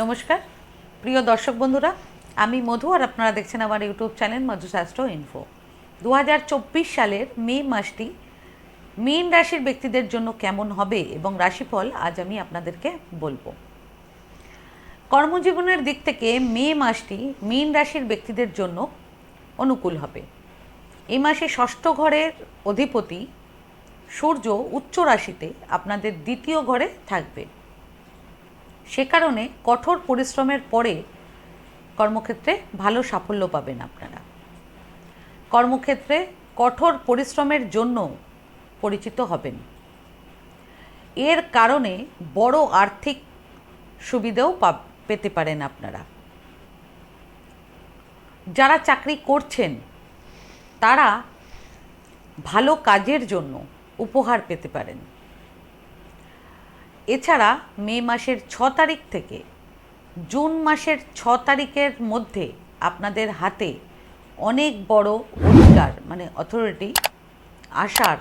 নমস্কার। প্রিয় দর্শক বন্ধুরা, আমি মধু আর আপনারা দেখছেন আমার ইউটিউব চ্যানেল মধুশাস্ত্র ইনফো দু হাজার চব্বিশ সালের মে মাসটি মীন রাশির ব্যক্তিদের জন্য কেমন হবে এবং রাশিফল আজ আমি আপনাদেরকে বলব। কর্মজীবনের দিক থেকে মে মাসটি মীন রাশির ব্যক্তিদের জন্য অনুকূল হবে। এই মাসে ষষ্ঠ ঘরের অধিপতি সূর্য উচ্চ রাশিতে আপনাদের দ্বিতীয় ঘরে থাকবে। সে কারণে কঠোর পরিশ্রমের পরে কর্মক্ষেত্রে ভালো সাফল্য পাবেন আপনারা। কর্মক্ষেত্রে কঠোর পরিশ্রমের জন্য পরিচিত হবেন। এর কারণে বড় আর্থিক সুবিধাও পেতে পারেন আপনারা। যারা চাকরি করছেন, তারা ভালো কাজের জন্য উপহার পেতে পারেন। এছাড়া মে মাসের ছ তারিখ থেকে জুন মাসের ছ তারিখের মধ্যে আপনাদের হাতে অনেক বড় অধিকার মানে অথরিটি আসার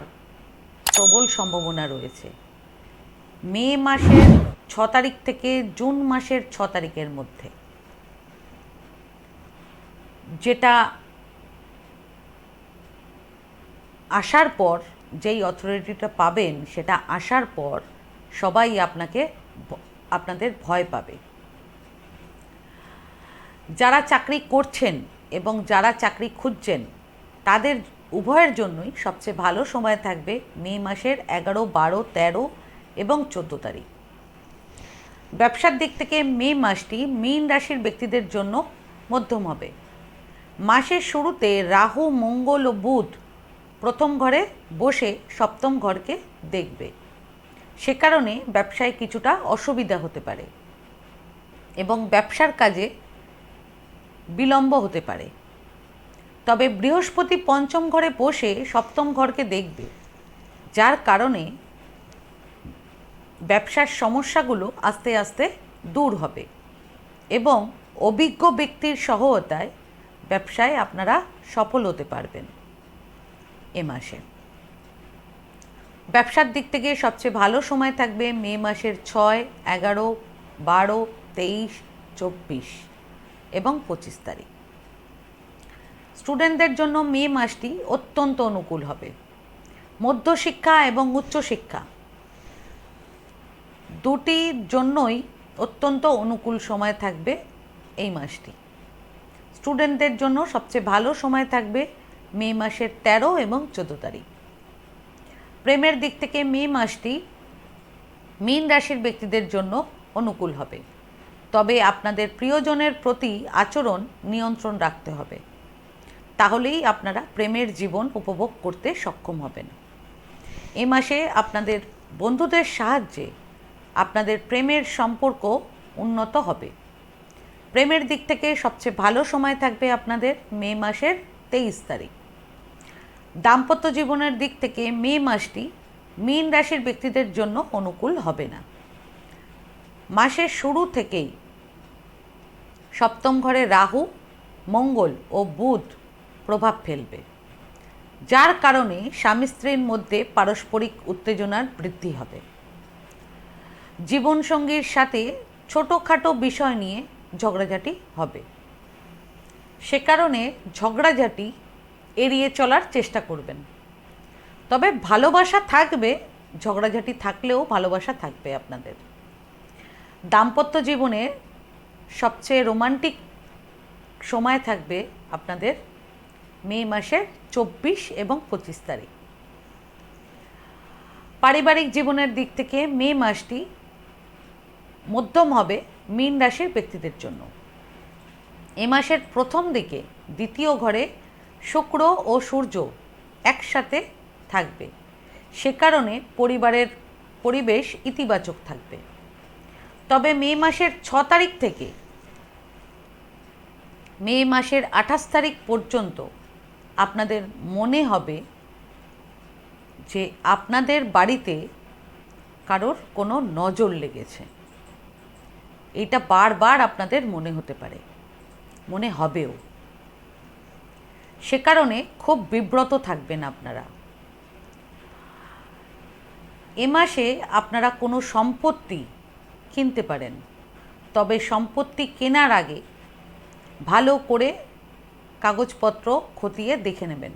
প্রবল সম্ভাবনা রয়েছে। মে মাসের ছ তারিখ থেকে জুন মাসের ছ তারিখের মধ্যে যেটা আসার পর, যেই অথরিটিটা পাবেন সেটা আসার পর সবাই আপনাকে আপনাদের ভয় পাবে। যারা চাকরি করছেন এবং যারা চাকরি খুঁজছেন, তাদের উভয়ের জন্যই সবচেয়ে ভালো সময় থাকবে মে মাসের এগারো, বারো, তেরো এবং চোদ্দ তারিখ। ব্যবসার দিক থেকে মে মাসটি মীন রাশির ব্যক্তিদের জন্য মধ্যম হবে। মাসের শুরুতে রাহু, মঙ্গল ও বুধ প্রথম ঘরে বসে সপ্তম ঘরকে দেখবে। সে কারণে ব্যবসায় কিছুটা অসুবিধা হতে পারে এবং ব্যবসার কাজে বিলম্ব হতে পারে। তবে বৃহস্পতি পঞ্চম ঘরে বসে সপ্তম ঘরকে দেখবে, যার কারণে ব্যবসার সমস্যাগুলো আস্তে আস্তে দূর হবে এবং অভিজ্ঞ ব্যক্তির সহায়তায় ব্যবসায় আপনারা সফল হতে পারবেন এ মাসে। ব্যবসার দিক থেকে সবচেয়ে ভালো সময় থাকবে মে মাসের ছয়, এগারো, বারো, তেইশ, চব্বিশ এবং পঁচিশ তারিখ। স্টুডেন্টদের জন্য মে মাসটি অত্যন্ত অনুকূল হবে। মধ্যশিক্ষা এবং উচ্চশিক্ষা দুটির জন্যই অত্যন্ত অনুকূল সময় থাকবে এই মাসটি। স্টুডেন্টদের জন্য সবচেয়ে ভালো সময় থাকবে মে মাসের তেরো এবং চোদ্দ তারিখ। প্রেমের দিক থেকে মে মাসটি মীন রাশির ব্যক্তিদের জন্য অনুকূল হবে। তবে আপনাদের প্রিয়জনের প্রতি আচরণ নিয়ন্ত্রণ রাখতে হবে। তাহলেই আপনারা প্রেমের জীবন উপভোগ করতে সক্ষম হবেন। এ মাসে আপনাদের বন্ধুদের সাহায্যে আপনাদের প্রেমের সম্পর্ক উন্নত হবে। প্রেমের দিক থেকে সবচেয়ে ভালো সময় থাকবে আপনাদের মে মাসের তেইশ তারিখ। দাম্পত্য জীবনের দিক থেকে মে মাসটি মীন রাশির ব্যক্তিদের জন্য অনুকূল হবে না। মাসের শুরু থেকেই সপ্তম ঘরে রাহু, মঙ্গল ও বুধ প্রভাব ফেলবে, যার কারণে স্বামী স্ত্রীর মধ্যে পারস্পরিক উত্তেজনার বৃদ্ধি হবে। জীবনসঙ্গীর সাথে ছোটোখাটো বিষয় নিয়ে ঝগড়াঝাটি হবে। সে কারণে ঝগড়াঝাটি এড়িয়ে চলার চেষ্টা করবেন। তবে ভালোবাসা থাকবে, ঝগড়াঝাটি থাকলেও ভালোবাসা থাকবে আপনাদের। দাম্পত্য জীবনে সবচেয়ে রোমান্টিক সময় থাকবে আপনাদের মে মাসের চব্বিশ এবং পঁচিশ তারিখ। পারিবারিক জীবনের দিক থেকে মে মাসটি মধ্যম হবে মীন রাশির ব্যক্তিদের জন্য। এ মাসের প্রথম দিকে দ্বিতীয় ঘরে শুক্র ও সূর্য একসাথে থাকবে। সে কারণে পরিবারের পরিবেশ ইতিবাচক থাকবে। তবে মে মাসের ছ তারিখ থেকে মে মাসের আঠাশ তারিখ পর্যন্ত আপনাদের মনে হবে যে আপনাদের বাড়িতে কারোর কোনো নজর লেগেছে। এটা বারবার আপনাদের মনে হতে পারে। মনে হবেও। সে কারণে খুব বিব্রত থাকবেন আপনারা। এ মাসে আপনারা কোনো সম্পত্তি কিনতে পারেন, তবে সম্পত্তি কেনার আগে ভালো করে কাগজপত্র খতিয়ে দেখে নেবেন।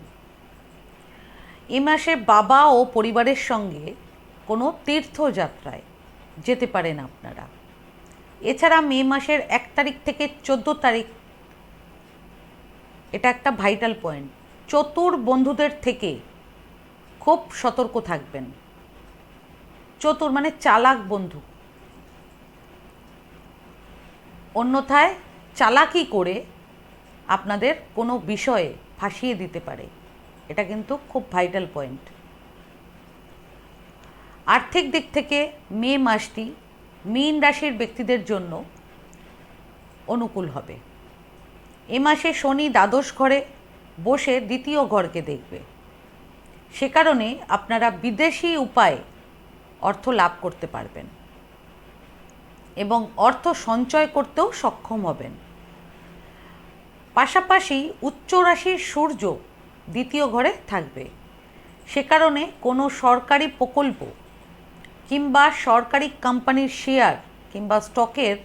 এ মাসে বাবা ও পরিবারের সঙ্গে কোনো তীর্থযাত্রায় যেতে পারেন আপনারা। এছাড়া মে মাসের এক তারিখ থেকে চোদ্দ তারিখ এটা একটা ভাইটাল পয়েন্ট চতুর বন্ধুদের থেকে খুব সতর্ক থাকবেন। চতুর মানে চালাক বন্ধু। অন্যথায় চালাকি করে আপনাদের কোনো বিষয়ে ফাঁসিয়ে দিতে পারে। এটা কিন্তু খুব ভাইটাল পয়েন্ট আর্থিক দিক থেকে মে মাসটি মীন রাশির ব্যক্তিদের জন্য অনুকূল হবে। এ মাসে শনি দ্বাদশ ঘরে বসে দ্বিতীয় ঘরকে দেখবে। সে কারণে আপনারা বিদেশি উপায়ে অর্থ লাভ করতে পারবেন এবং অর্থ সঞ্চয় করতেও সক্ষম হবেন। পাশাপাশি উচ্চ রাশির সূর্য দ্বিতীয় ঘরে থাকবে। সে কারণে কোনো সরকারি প্রকল্প কিংবা সরকারি কোম্পানির শেয়ার কিংবা স্টকের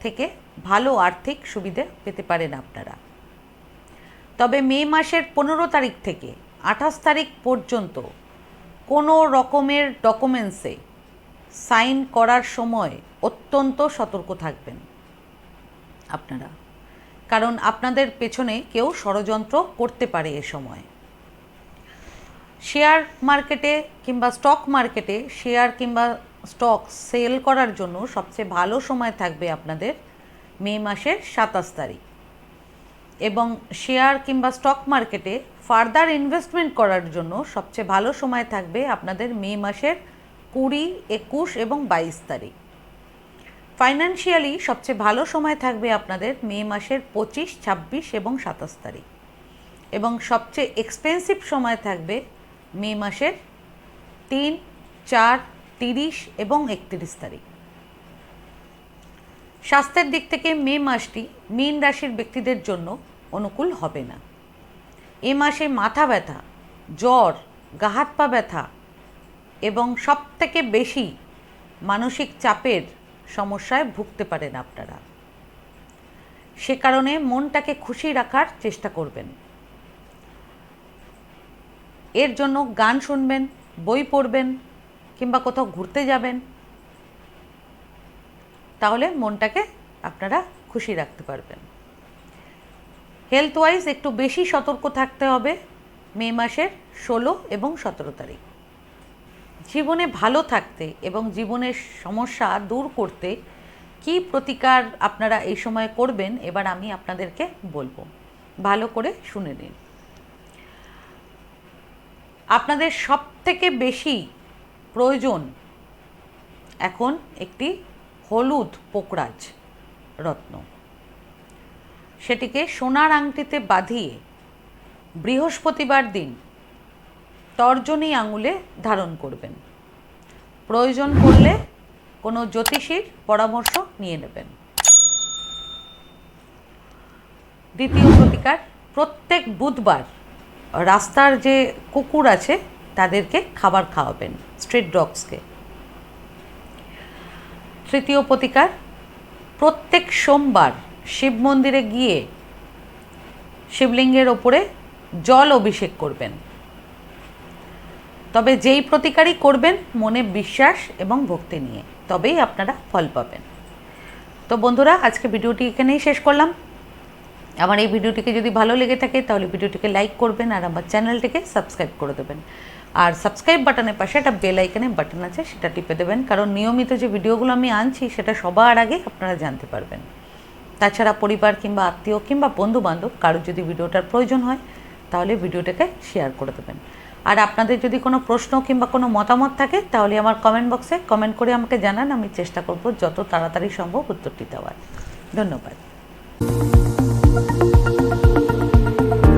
থেকে ভালো আর্থিক সুবিধে পেতে পারেন আপনারা। তবে মে মাসের পনেরো তারিখ থেকে আঠাশ তারিখ পর্যন্ত কোনো রকমের ডকুমেন্টসে সাইন করার সময় অত্যন্ত সতর্ক থাকবেন আপনারা। কারণ আপনাদের পেছনে কেউ ষড়যন্ত্র করতে পারে এ সময়। শেয়ার মার্কেটে কিংবা স্টক মার্কেটে শেয়ার কিংবা স্টক সেল করার জন্য সবচেয়ে ভালো সময় থাকবে আপনাদের মে মাসের সাতাশ তারিখ। এবং শেয়ার কিংবা স্টক মার্কেটে ফার্দার ইনভেস্টমেন্ট করার জন্য সবচেয়ে ভালো সময় থাকবে আপনাদের মে মাসের কুড়ি, একুশ এবং বাইশ তারিখ। ফাইন্যান্সিয়ালি সবচেয়ে ভালো সময় থাকবে আপনাদের মে মাসের পঁচিশ, ছাব্বিশ এবং সাতাশ তারিখ। এবং সবচেয়ে এক্সপেন্সিভ সময় থাকবে মে মাসের তিন, চার, তিরিশ এবং একত্রিশ তারিখ। স্বাস্থ্যের দিক থেকে মে মাসটি মীন রাশির ব্যক্তিদের জন্য অনুকূল হবে না। এ মাসে মাথা ব্যথা, জ্বর, গা হাত পা ব্যথা এবং সবথেকে বেশি মানসিক চাপের সমস্যায় ভুগতে পারেন আপনারা। সে কারণে মনটাকে খুশি রাখার চেষ্টা করবেন। এর জন্য গান শুনবেন, বই পড়বেন কিংবা কোথাও ঘুরতে যাবেন তাহলে মনটাকে আপনারা খুশি রাখতে পারবেন। হেলথ ওয়াইজ একটু বেশি সতর্ক থাকতে হবে মে মাসের ষোলো এবং সতেরো তারিখ। জীবনে ভালো থাকতে এবং জীবনের সমস্যা দূর করতে কি প্রতিকার আপনারা এই সময় করবেন এবার আমি আপনাদেরকে বলব। ভালো করে শুনে নিন। আপনাদের সব থেকে বেশি প্রয়োজন এখন একটি হলুদ পোকরাজ রত্ন। সেটিকে সোনার আংটিতে বাঁধিয়ে বৃহস্পতিবার দিন তর্জনী আঙুলে ধারণ করবেন। প্রয়োজন পড়লে কোনো জ্যোতিষীর পরামর্শ নিয়ে নেবেন। দ্বিতীয় প্রতিকার, প্রত্যেক বুধবার রাস্তার যে কুকুর আছে, তাদেরকে খাবার খাওয়াবেন স্ট্রিট ডগসকে তৃতীয় প্রতিকার। প্রত্যেক সোমবার শিব মন্দিরে গিয়ে শিবলিঙ্গের ওপরে জল অভিষেক করবেন। তবে যেই প্রতিকারই করবেন, মনে বিশ্বাস এবং ভক্তি নিয়ে, তবেই আপনারা ফল পাবেন। তো বন্ধুরা, আজকে ভিডিওটি এখানেই শেষ করলাম। আমার এই ভিডিওটিকে যদি ভালো লেগে থাকে, তাহলে ভিডিওটিকে লাইক করবেন আর আমার চ্যানেলটিকে সাবস্ক্রাইব করে দেবেন। আর সাবস্ক্রাইব বাটনের পাশে একটা বেল আইকনের বাটন আছে, সেটা টিপে দেবেন। কারণ নিয়মিত যে ভিডিওগুলো আমি আনছি, সেটা সবার আগে আপনারা জানতে পারবেন। তাছাড়া পরিবার কিংবা আত্মীয় কিংবা বন্ধু বান্ধব কারোর যদি ভিডিওটার প্রয়োজন হয়, তাহলে ভিডিওটাকে শেয়ার করে দেবেন। আর আপনাদের যদি কোনো প্রশ্ন কিংবা কোনো মতামত থাকে, তাহলে আমার কমেন্ট বক্সে কমেন্ট করে আমাকে জানান, আমি চেষ্টা করব যত তাড়াতাড়ি সম্ভব উত্তরটি দেওয়ার। ধন্যবাদ।